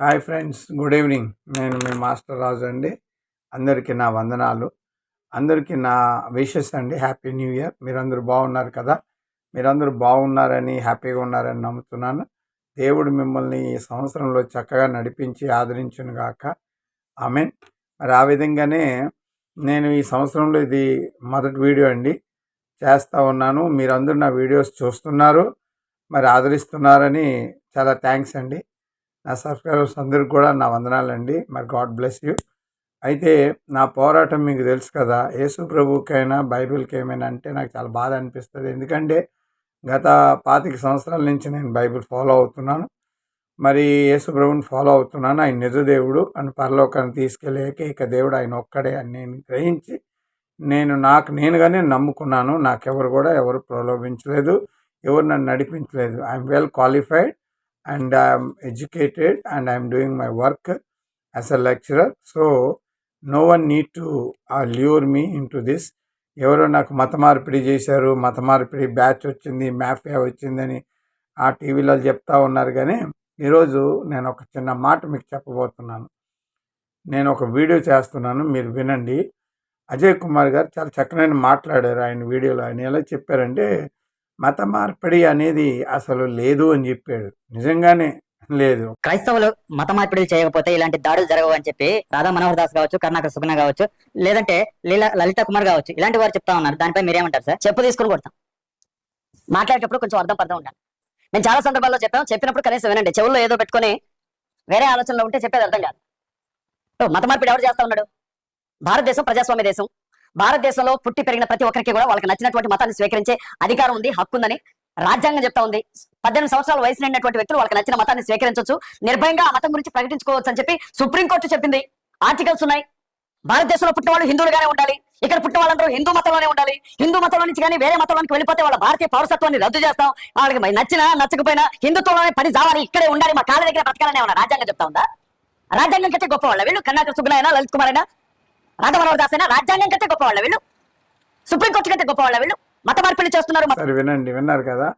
Hi friends good evening. నేను మీ master రాజు అండి. అందరికీ నా వందనాలు. అందరికీ నా విషెస్ అండి. Happy new year. మీరందరూ బాగున్నారు కదా? మీరందరూ బాగున్నారని హ్యాపీగా ఉన్నారని నమ్ముతున్నాను. దేవుడు మిమ్మల్ని ఈ సంవత్సరంలో చక్కగా నడిపించి ఆదరించును గాక. ఆమె మరి ఆ విధంగానే నేను ఈ సంవత్సరంలో ఇది మొదటి వీడియో అండి. చేస్తూ ఉన్నాను. మీరందరూ నా వీడియోస్ చూస్తున్నారు. మరి ఆదరిస్తున్నారని చాలా థ్యాంక్స్ అండి. నా సబ్స్క్రైబర్స్ అందరికి కూడా నా వందనాలండి. మరి గాడ్ బ్లెస్ యూ. అయితే నా పోరాటం మీకు తెలుసు కదా యేసు ప్రభుకైనా బైబిల్కి ఏమైనా అంటే నాకు చాలా బాధ అనిపిస్తుంది. ఎందుకంటే గత పాతిక సంవత్సరాల నుంచి నేను బైబిల్ ఫాలో అవుతున్నాను. మరి యేసు ప్రభుని ఫాలో అవుతున్నాను. ఆయన నిజదేవుడు అని పరలోకాన్ని తీసుకెళ్ళే ఏకైక దేవుడు ఆయన ఒక్కడే అని నేను గ్రహించి నేను నాకు నేనుగానే నమ్ముకున్నాను. నాకెవరు కూడా ఎవరు ప్రలోభించలేదు. ఎవరు నన్ను నడిపించలేదు. I'm well qualified. And I'm educated and I'm doing my work as a lecturer. So no one need to uh, lure me into this. ఎవరో నాకు మత మార్పిడి చేశారు మత మార్పిడి బ్యాచ్ వచ్చింది మ్యాఫియా వచ్చిందని ఆ టీవీలో చెప్తా ఉన్నారు కానీ ఈరోజు నేను ఒక చిన్న మాట మీకు చెప్పబోతున్నాను నేను ఒక వీడియో చేస్తున్నాను మీరు వినండి అజయ్ కుమార్ గారు చాలా చక్కనైన మాట్లాడారు ఆయన వీడియోలో ఆయన ఎలా చెప్పారంటే మత మార్పిడి అనేది అసలు లేదు అని చెప్పాడు. నిజంగానే లేదు. క్రైస్తవులు మత మార్పిడులు చేయకపోతే ఇలాంటి దాడులు జరగవు అని చెప్పి రాధా మనోహర్ దాస్ కావచ్చు కర్ణాకర్ సుగుణ కావచ్చు లేదంటే లీలా లలిత కుమార్ కావచ్చు ఇలాంటి వారు చెప్తా ఉన్నారు. దానిపై మీరేమంటారు సార్? చెప్పు తీసుకుని కొడతాం. మాట్లాడేటప్పుడు కొంచెం అర్థం పర్థం ఉండాలి. మేము చాలా సందర్భాల్లో చెప్పాం. చెప్పినప్పుడు కనీసం వినండి. చెవుల్లో ఏదో పెట్టుకొని వేరే ఆలోచనలో ఉంటే చెప్పేది అర్థం కాదు. మత మార్పిడి ఎవరు చేస్తా ఉన్నాడు? భారతదేశం ప్రజాస్వామ్య దేశం. భారతదేశంలో పుట్టి పెరిగిన ప్రతి ఒక్కరికి కూడా వాళ్ళకి నచ్చినటువంటి మతాన్ని స్వీకరించే అధికారం ఉంది హక్కు ఉందని రాజ్యాంగం చెప్తా ఉంది. పద్దెనిమిది సంవత్సరాల వయసు నిండినటువంటి వ్యక్తులు వాళ్ళకి నచ్చిన మతాన్ని స్వీకరించవచ్చు నిర్భయంగా ఆ మతం గురించి ప్రకటించుకోవచ్చు అని చెప్పి సుప్రీంకోర్టు చెప్పింది. ఆర్టికల్స్ ఉన్నాయి. భారతదేశంలో పుట్టిన వాళ్ళు హిందువులుగానే ఉండాలి. ఇక్కడ పుట్టిన వాళ్ళందరూ హిందూ మతంలోనే ఉండాలి. హిందూ మతంలో నుంచి కానీ వేరే మతంలోకి వెళ్ళిపోతే వాళ్ళ భారతీయ పౌరసత్వాన్ని రద్దు చేస్తాం. వాళ్ళకి నచ్చినా నచ్చకపోయినా హిందుత్వంలోనే పని జావాలి. ఇక్కడే ఉండాలి. మా కాళ్ళ దగ్గర బ్రతకాలనే ఉన్న రాజ్యాంగం చెప్తా ఉందా? రాజ్యాంగం కంటే గొప్ప వాళ్ళ వీళ్ళు కర్ణాకర్ సుబ్బులైనా లలిత్ కుమార్ అయినా రాధవరవర్ దాస్ అయినా రాజ్యాంగం కంటే గొప్పవాళ్ళ వీళ్ళు. సుప్రీంకోర్టు కంటే గొప్పవాళ్ళ వీళ్ళు. మత మార్పిడి చేస్తున్నారు సరే వినండి విన్నారు కదా.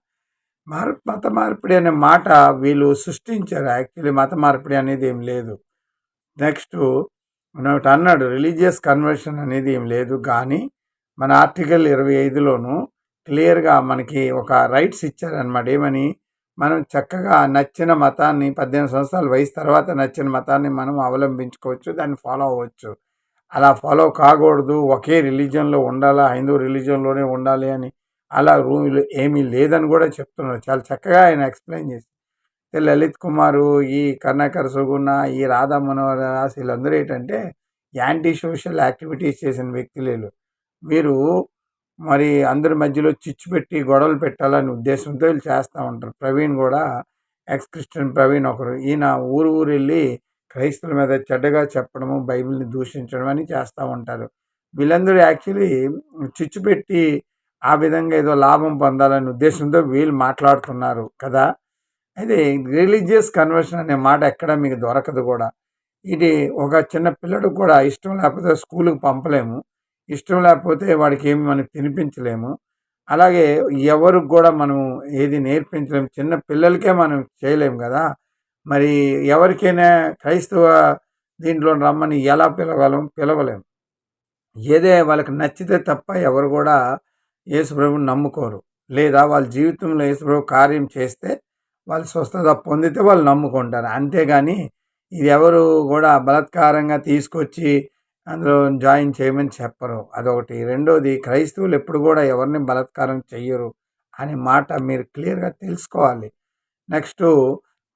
మార్ మత మార్పిడి అనే మాట వీళ్ళు సృష్టించారు. యాక్చువల్లీ మత మార్పిడి అనేది ఏం లేదు. నెక్స్ట్ మనం ఒకటి అన్నాడు రిలీజియస్ కన్వర్షన్ అనేది ఏం లేదు. కానీ మన ఆర్టికల్ ఇరవై ఐదులోను క్లియర్గా మనకి ఒక రైట్స్ ఇచ్చారనమాట ఏమని? మనం చక్కగా నచ్చిన మతాన్ని పద్దెనిమిది సంవత్సరాల వయసు తర్వాత నచ్చిన మతాన్ని మనం అవలంబించుకోవచ్చు దాన్ని ఫాలో అవ్వచ్చు. అలా ఫాలో కాకూడదు. ఒకే రిలీజియన్లో ఉండాలా? హైందూ రిలీజన్లోనే ఉండాలి అని అలా రూల్ ఏమీ లేదని కూడా చెప్తున్నారు. చాలా చక్కగా ఆయన ఎక్స్ప్లెయిన్ చేసి లలిత్ కుమారు ఈ కర్ణాకర్ సుగుణ ఈ రాధా మనోహర్ దాస్ వీళ్ళందరూ ఏంటంటే యాంటీ సోషల్ యాక్టివిటీస్ చేసిన వ్యక్తులేలు వీరు మరి అందరి మధ్యలో చిచ్చు పెట్టి గొడవలు పెట్టాలనే ఉద్దేశంతో వీళ్ళు చేస్తూ ఉంటారు. ప్రవీణ్ కూడా ఎక్స్ క్రిస్టియన్ ప్రవీణ్ ఒకరు. ఈయన ఊరు ఊరు వెళ్ళి క్రైస్తవుల మీద చెడ్డగా చెప్పడము బైబిల్ని దూషించడం అని చేస్తూ ఉంటారు. వీళ్ళందరూ యాక్చువల్లీ చిచ్చు పెట్టి ఆ విధంగా ఏదో లాభం పొందాలనే ఉద్దేశంతో వీళ్ళు మాట్లాడుతున్నారు కదా. అయితే రిలీజియస్ కన్వర్షన్ అనే మాట ఎక్కడ మీకు దొరకదు కూడా. ఇది ఒక చిన్న పిల్లడికి కూడా ఇష్టం లేకపోతే స్కూల్కి పంపలేము. ఇష్టం లేకపోతే వాడికి ఏమి మనం తినిపించలేము. అలాగే ఎవరికి కూడా మనం ఏది నేర్పించలేము. చిన్న పిల్లలకే మనం చేయలేము కదా. మరి ఎవరికైనా క్రైస్తవ దీంట్లో రమ్మని ఎలా పిలవగలం పిలవలేము ఏదే వాళ్ళకి నచ్చితే తప్ప ఎవరు కూడా యేసుప్రభుని నమ్ముకోరు. లేదా వాళ్ళ జీవితంలో యేసుప్రభు కార్యం చేస్తే వాళ్ళు స్వస్థత పొందితే వాళ్ళు నమ్ముకుంటారు. అంతేగాని ఇది ఎవరు కూడా బలాత్కారంగా తీసుకొచ్చి అందులో జాయిన్ చేయమని చెప్పరు. అదొకటి. రెండోది క్రైస్తవులు ఎప్పుడు కూడా ఎవరిని బలత్కారం చెయ్యరు అనే మాట మీరు క్లియర్గా తెలుసుకోవాలి. నెక్స్ట్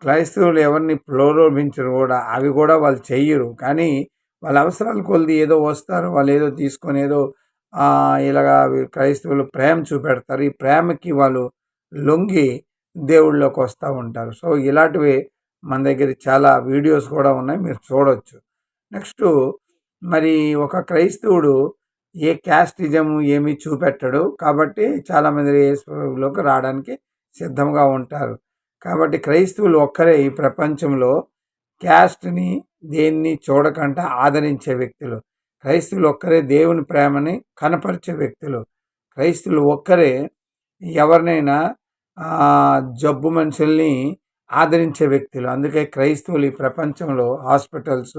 క్రైస్తవులు ఎవరిని ప్రోలోభించరు కూడా. అవి కూడా వాళ్ళు చెయ్యరు. కానీ వాళ్ళ అవసరాలు కొలిది ఏదో వస్తారు. వాళ్ళు ఏదో తీసుకొని ఏదో ఇలాగా క్రైస్తవులు ప్రేమ చూపెడతారు. ఈ ప్రేమకి వాళ్ళు లొంగి దేవుళ్ళలోకి వస్తూ ఉంటారు. సో ఇలాంటివి మన దగ్గర చాలా వీడియోస్ కూడా ఉన్నాయి. మీరు చూడవచ్చు నెక్స్ట్ మరి ఒక క్రైస్తవుడు ఏ క్యాస్టిజం ఏమీ చూపెట్టడు. కాబట్టి చాలామంది యేసులోకి రావడానికి సిద్ధంగా ఉంటారు. కాబట్టి క్రైస్తవులు ఒక్కరే ఈ ప్రపంచంలో క్యాస్ట్ని దేన్ని చూడకుండా ఆదరించే వ్యక్తులు. క్రైస్తవులు ఒక్కరే దేవుని ప్రేమని కనపరిచే వ్యక్తులు. క్రైస్తవులు ఒక్కరే ఎవరినైనా జబ్బు మనుషుల్ని ఆదరించే వ్యక్తులు. అందుకే క్రైస్తవులు ఈ ప్రపంచంలో హాస్పిటల్స్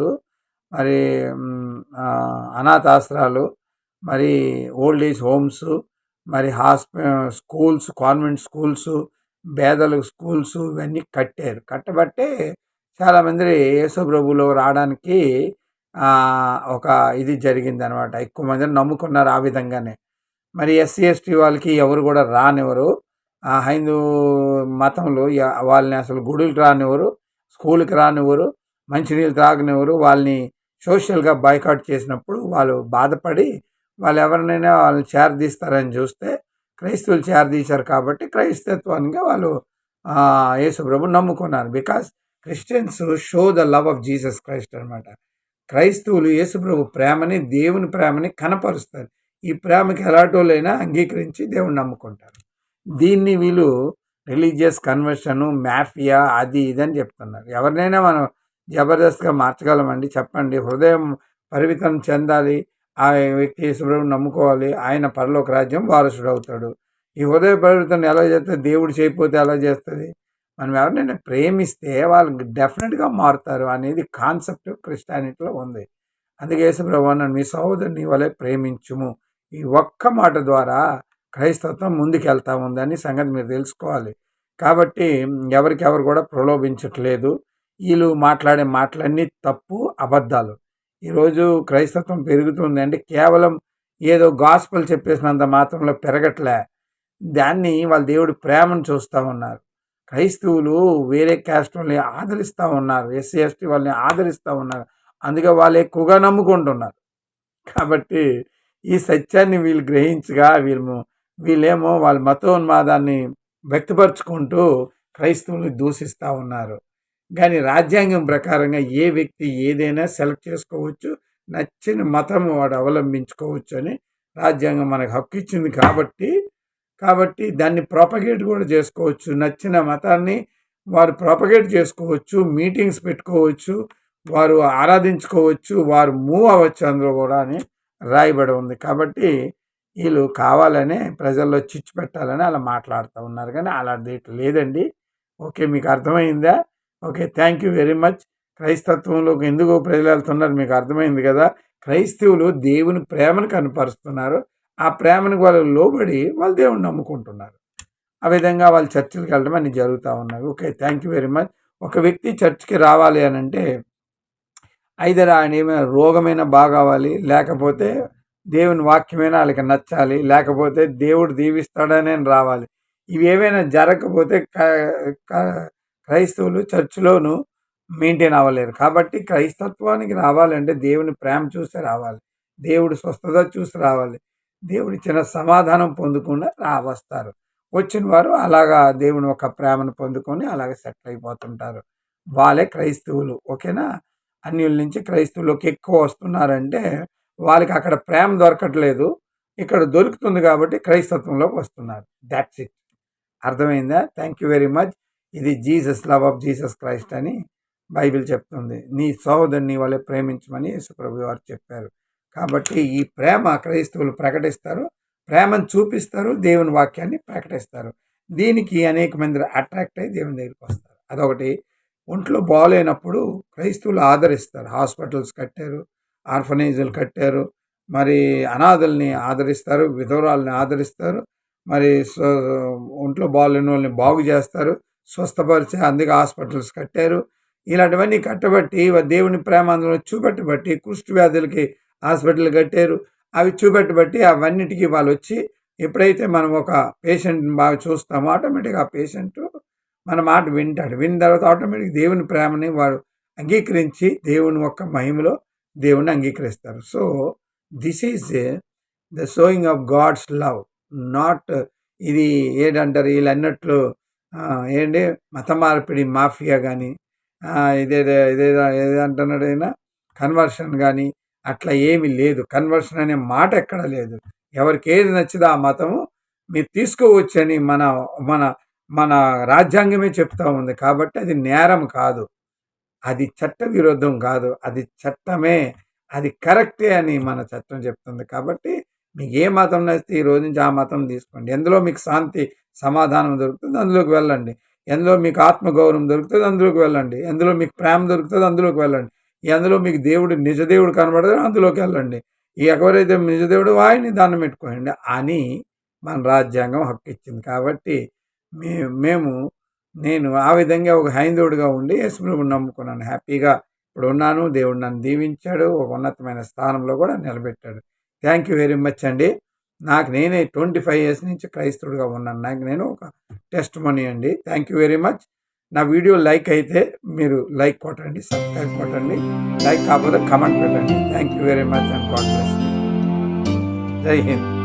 మరి అనాథాశ్రాలు మరి ఓల్డ్ ఏజ్ హోమ్స్ మరి హాస్పి స్కూల్స్ కాన్వెంట్ స్కూల్స్ పేదల స్కూల్స్ ఇవన్నీ కట్టారు. కట్టబట్టే చాలామంది యేసుప్రభులో రావడానికి ఒక ఇది జరిగింది అనమాట ఎక్కువ మందిని నమ్ముకున్నారు ఆ విధంగానే. మరి ఎస్సీ ఎస్టీ వాళ్ళకి ఎవరు కూడా రానివ్వరు. ఆ హైందూ మతంలో వాళ్ళని అసలు గుడులకు రానివ్వరు స్కూల్కి రానివ్వరు మంచినీళ్ళు తాగనివ్వరు. వాళ్ళని సోషల్గా బాయ్కాట్ చేసినప్పుడు వాళ్ళు బాధపడి వాళ్ళు ఎవరినైనా వాళ్ళని చేరదీస్తారని చూస్తే క్రైస్తవులు చేరదీశారు కాబట్టి క్రైస్తత్వానికి వాళ్ళు యేసుప్రభు నమ్ముకున్నారు. Because Christians show the love of Jesus Christ అనమాట క్రైస్తవులు యేసుప్రభు ప్రేమని దేవుని ప్రేమని కనపరుస్తారు. ఈ ప్రేమకి ఎలాంటోళ్ళైనా అంగీకరించి దేవుని నమ్ముకుంటారు. దీన్ని వీళ్ళు రిలీజియస్ కన్వర్షను మాఫియా అది ఇది అని చెప్తున్నారు. ఎవరినైనా మనం జబర్దస్త్గా మార్చగలమండి? చెప్పండి. హృదయం పరిమితం చెందాలి. ఆ వ్యక్తి యేసుప్రభుని నమ్ముకోవాలి. ఆయన పరలోక రాజ్యం వారసుడు అవుతాడు ఈ హృదయ పరిమితం ఎలా చేస్తే దేవుడు చేయకపోతే ఎలా చేస్తుంది? మనం ఎవరినైనా ప్రేమిస్తే వాళ్ళు డెఫినెట్గా మారుతారు అనేది కాన్సెప్ట్ క్రిస్టియానిటీలో ఉంది. అందుకే యేసుప్రభు అన్నాడు మీ సహోదరుని వలె ప్రేమించుము. ఈ ఒక్క మాట ద్వారా క్రైస్తత్వం ముందుకెళ్తా ఉందని సంగతి మీరు తెలుసుకోవాలి. కాబట్టి ఎవరికెవరు కూడా ప్రలోభించట్లేదు. వీళ్ళు మాట్లాడే మాటలన్నీ తప్పు అబద్ధాలు. ఈరోజు క్రైస్తత్వం పెరుగుతుంది అంటే కేవలం ఏదో గాస్పల్ చెప్పేసినంత మాత్రంలో పెరగట్లే. దాన్ని వాళ్ళ దేవుడి ప్రేమను చూస్తూ ఉన్నారు. క్రైస్తవులు వేరే క్యాస్ట్ వాళ్ళని ఆదరిస్తూ ఉన్నారు. ఎస్సీ ఎస్టీ వాళ్ళని ఆదరిస్తూ ఉన్నారు. అందుకే వాళ్ళు ఎక్కువగా నమ్ముకుంటున్నారు. కాబట్టి ఈ సత్యాన్ని వీళ్ళు గ్రహించగా వీళ్ళు వీళ్ళేమో వాళ్ళ మతోన్మాదాన్ని వ్యక్తపరుచుకుంటూ క్రైస్తవుల్ని దూషిస్తూ ఉన్నారు. కానీ రాజ్యాంగం ప్రకారంగా ఏ వ్యక్తి ఏదైనా సెలెక్ట్ చేసుకోవచ్చు నచ్చిన మతం వాడు అవలంబించుకోవచ్చు అని రాజ్యాంగం మనకు హక్కు ఇచ్చింది కాబట్టి కాబట్టి దాన్ని ప్రాపగేట్ కూడా చేసుకోవచ్చు. నచ్చిన మతాన్ని వారు ప్రాపగేట్ చేసుకోవచ్చు మీటింగ్స్ పెట్టుకోవచ్చు వారు ఆరాధించుకోవచ్చు వారు మూవ్ అవ్వచ్చు అందులో కూడా అని రాయబడి ఉంది. కాబట్టి వీళ్ళు కావాలనే ప్రజల్లో చిచ్చు పెట్టాలని అలా మాట్లాడుతూ ఉన్నారు. కానీ అలాంటి లేదండి. ఓకే మీకు అర్థమైందా? Okay thank you very much. క్రైస్తత్వంలోకి ఎందుకు ప్రజలు వెళ్తున్నారు మీకు అర్థమైంది కదా. క్రైస్తవులు దేవుని ప్రేమను కనపరుస్తున్నారు. ఆ ప్రేమను వాళ్ళు లోబడి వాళ్ళు దేవుని నమ్ముకుంటున్నారు. ఆ విధంగా వాళ్ళు చర్చిలకు వెళ్ళడం అన్ని జరుగుతూ ఉన్నాయి okay thank you very much. ఒక వ్యక్తి చర్చికి రావాలి అని అంటే ఐదర్ ఆయన ఏమైనా రోగమైనా బాగావాలి లేకపోతే దేవుని వాక్యమైనా వాళ్ళకి నచ్చాలి లేకపోతే దేవుడు దీవిస్తాడనే రావాలి. ఇవి ఏమైనా జరగకపోతే క- క్రైస్తవులు చర్చిలోను మెయింటైన్ అవ్వలేరు. కాబట్టి క్రైస్తత్వానికి రావాలంటే దేవుని ప్రేమ చూసి రావాలి. దేవుడి స్వస్థత చూసి రావాలి. దేవుడి చిన్న సమాధానం పొందకుండా రా వస్తారు వచ్చిన వారు అలాగా దేవుని ఒక ప్రేమను పొందుకొని అలాగే సెటిల్ అయిపోతుంటారు. వాళ్ళే క్రైస్తవులు. ఓకేనా? అన్యుల నుంచి క్రైస్తవులకు ఎక్కువ వస్తున్నారంటే వాళ్ళకి అక్కడ ప్రేమ దొరకట్లేదు. ఇక్కడ దొరుకుతుంది కాబట్టి క్రైస్తత్వంలోకి వస్తున్నారు. దాట్స్ ఇట్ అర్థమైందా? థ్యాంక్ యూ వెరీ మచ్ ఇది Jesus love of Jesus Christ అని బైబిల్ చెప్తుంది. నీ సహోదరుని వాళ్ళే ప్రేమించమని యేసుప్రభు వారు చెప్పారు. కాబట్టి ఈ ప్రేమ క్రైస్తవులు ప్రకటిస్తారు. ప్రేమను చూపిస్తారు. దేవుని వాక్యాన్ని ప్రకటిస్తారు. దీనికి అనేక మంది అట్రాక్ట్ అయ్యి దేవుని దగ్గరికి వస్తారు. అదొకటి. ఒంట్లో బాగోలేనప్పుడు క్రైస్తవులు ఆదరిస్తారు. హాస్పిటల్స్ కట్టారు. ఆర్ఫనైజులు కట్టారు. మరి అనాథల్ని ఆదరిస్తారు. విధవరాలని ఆదరిస్తారు. మరి ఒంట్లో బాగాలేని వాళ్ళని బాగు చేస్తారు. స్వస్థపరిచి అందుకే హాస్పిటల్స్ కట్టారు. ఇలాంటివన్నీ కట్టబట్టి దేవుని ప్రేమ చూపెట్టబట్టి కుష్టి వ్యాధులకి హాస్పిటల్ కట్టారు. అవి చూపెట్టబట్టి అవన్నిటికీ వాళ్ళు వచ్చి ఎప్పుడైతే మనం ఒక పేషెంట్ని బాగా చూస్తామో ఆటోమేటిక్గా ఆ పేషెంట్ మన మాట వింటాడు. విన్న తర్వాత ఆటోమేటిక్ దేవుని ప్రేమని వాడు అంగీకరించి దేవుని యొక్క మహిమలో దేవుని అంగీకరిస్తారు. So this is the showing of God's love. Not ఇది ఏంటంటారు వీళ్ళు అన్నట్లు ఏంటి? మత మార్పిడి మాఫియా కానీ ఇదేదో ఇదేదో ఏదంటున్నాడు అయినా కన్వర్షన్ కానీ అట్లా ఏమీ లేదు. కన్వర్షన్ అనే మాట ఎక్కడ లేదు. ఎవరికి ఏది నచ్చిదో ఆ మతము మీరు తీసుకోవచ్చని మన మన మన రాజ్యాంగమే చెప్తా ఉంది. కాబట్టి అది నేరం కాదు. అది చట్ట విరుద్ధం కాదు. అది చట్టమే. అది కరెక్టే అని మన చట్టం చెప్తుంది. కాబట్టి మీకు ఏ మతం నచ్చితే ఈ రోజు నుంచి ఆ మతం తీసుకోండి. ఎందులో మీకు శాంతి సమాధానం దొరుకుతుంది అందులోకి వెళ్ళండి. ఎందులో మీకు ఆత్మగౌరవం దొరుకుతుంది అందులోకి వెళ్ళండి. ఎందులో మీకు ప్రేమ దొరుకుతుంది అందులోకి వెళ్ళండి. ఎందులో మీకు దేవుడు నిజదేవుడు కనబడతాడో అందులోకి వెళ్ళండి. ఎవరైతే నిజదేవుడు వాయిని దండం పెట్టుకోండి అని మన రాజ్యాంగం హక్కు ఇచ్చింది. కాబట్టి మే మేము నేను ఆ విధంగా ఒక హైందవుడిగా ఉండి యశ్వరుడు నమ్ముకున్నాను. హ్యాపీగా ఇప్పుడు ఉన్నాను. దేవుడు నన్ను దీవించాడు. ఒక ఉన్నతమైన స్థానంలో కూడా నిలబెట్టాడు. థ్యాంక్ యూ వెరీ మచ్ అండి. నాకు నేనే ట్వంటీ ఫైవ్ ఇయర్స్ నుంచి క్రైస్తవుడిగా ఉన్నాను. నాకు నేను ఒక టెస్ట్ మనీ అండి. Thank you very much. నా వీడియో లైక్ అయితే మీరు లైక్ కొట్టండి సబ్స్క్రైబ్ కొట్టండి లైక్ కాకపోతే కమెంట్ పెట్టండి. Thank you very much and God bless Jai Hind.